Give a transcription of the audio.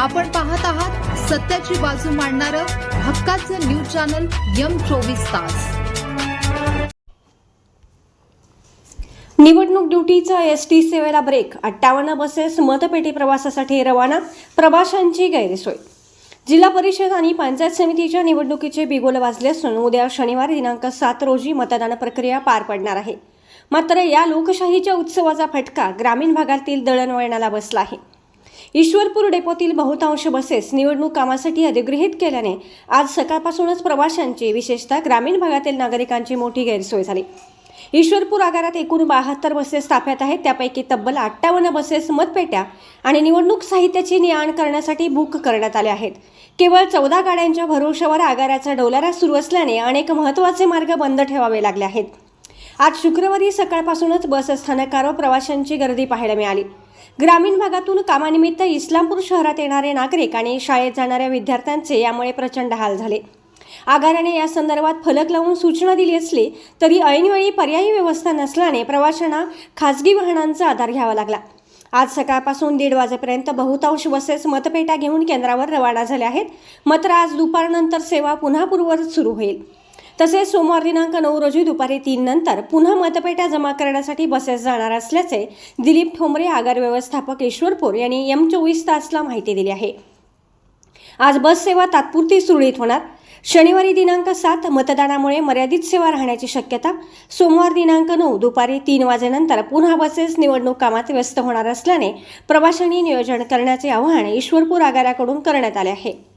आपण पाहत आहात सत्याची बाजू मांडणारं हक्काचं न्यूज चॅनल यम चोवीस तास. निवडणूक ड्युटीचा एस टी सेवेला ब्रेक अठ्ठावन्न बसेस मतपेटी प्रवासासाठी रवाना प्रवाशांची गैरसोय. जिल्हा परिषद आणि पंचायत समितीच्या निवडणुकीचे बिगोल वाजले असून उद्या शनिवार दिनांक सात रोजी मतदान प्रक्रिया पार पडणार आहे. मात्र या लोकशाहीच्या उत्सवाचा फटका ग्रामीण भागातील दळणवळणाला बसला आहे. ईश्वरपूर डेपोतील बहुतांश बसेस निवडणूक कामासाठी अधिगृहित केल्याने आज सकाळपासूनच प्रवाशांची विशेषतः ग्रामीण भागातील नागरिकांची मोठी गैरसोय झाली. ईश्वरपूर आगारात एकूण बहात्तर बसेस ताफ्यात आहेत. त्यापैकी तब्बल अठ्ठावन्न बसेस मतपेट्या आणि निवडणूक साहित्याची ने आण करण्यासाठी बुक करण्यात आले आहेत. केवळ चौदा गाड्यांच्या भरोशावर आगाराचा डोलारा सुरू असल्याने अनेक महत्त्वाचे मार्ग बंद ठेवावे लागले आहेत. आज शुक्रवारी सकाळपासूनच बसस्थानकावर प्रवाशांची गर्दी पाहायला मिळाली. ग्रामीण भागातून कामानिमित्त इस्लामपूर शहरात येणारे नागरिक आणि शाळेत जाणाऱ्या विद्यार्थ्यांचे यामुळे प्रचंड हाल झाले. आगाराने या संदर्भात फलक लावून सूचना दिली असली तरी ऐनवेळी पर्यायी व्यवस्था नसल्याने प्रवाशांना खासगी वाहनांचा आधार घ्यावा लागला. आज सकाळपासून दीड वाजेपर्यंत बहुतांश बसेस मतपेटा घेऊन केंद्रावर रवाना झाल्या आहेत. मात्र आज दुपारनंतर सेवा पुन्हा पूर्ववत सुरू होईल. तसेच सोमवार दिनांक नऊ रोजी दुपारी तीन नंतर पुन्हा मतपेट्या जमा करण्यासाठी बसेस जाणार असल्याचे दिलीप ठोंबरे आगार व्यवस्थापक ईश्वरपूर यांनी एम चोवीस तासला माहिती दिली आहे. आज बस सेवा तात्पुरती सुरळीत होणार. शनिवारी दिनांक सात मतदानामुळे मर्यादित सेवा राहण्याची शक्यता. सोमवार दिनांक नऊ दुपारी तीन वाजेनंतर पुन्हा बसेस निवडणूक कामात व्यस्त होणार असल्याने प्रवाशांनी नियोजन करण्याचे आवाहन ईश्वरपूर आगाराकडून करण्यात आले आहे.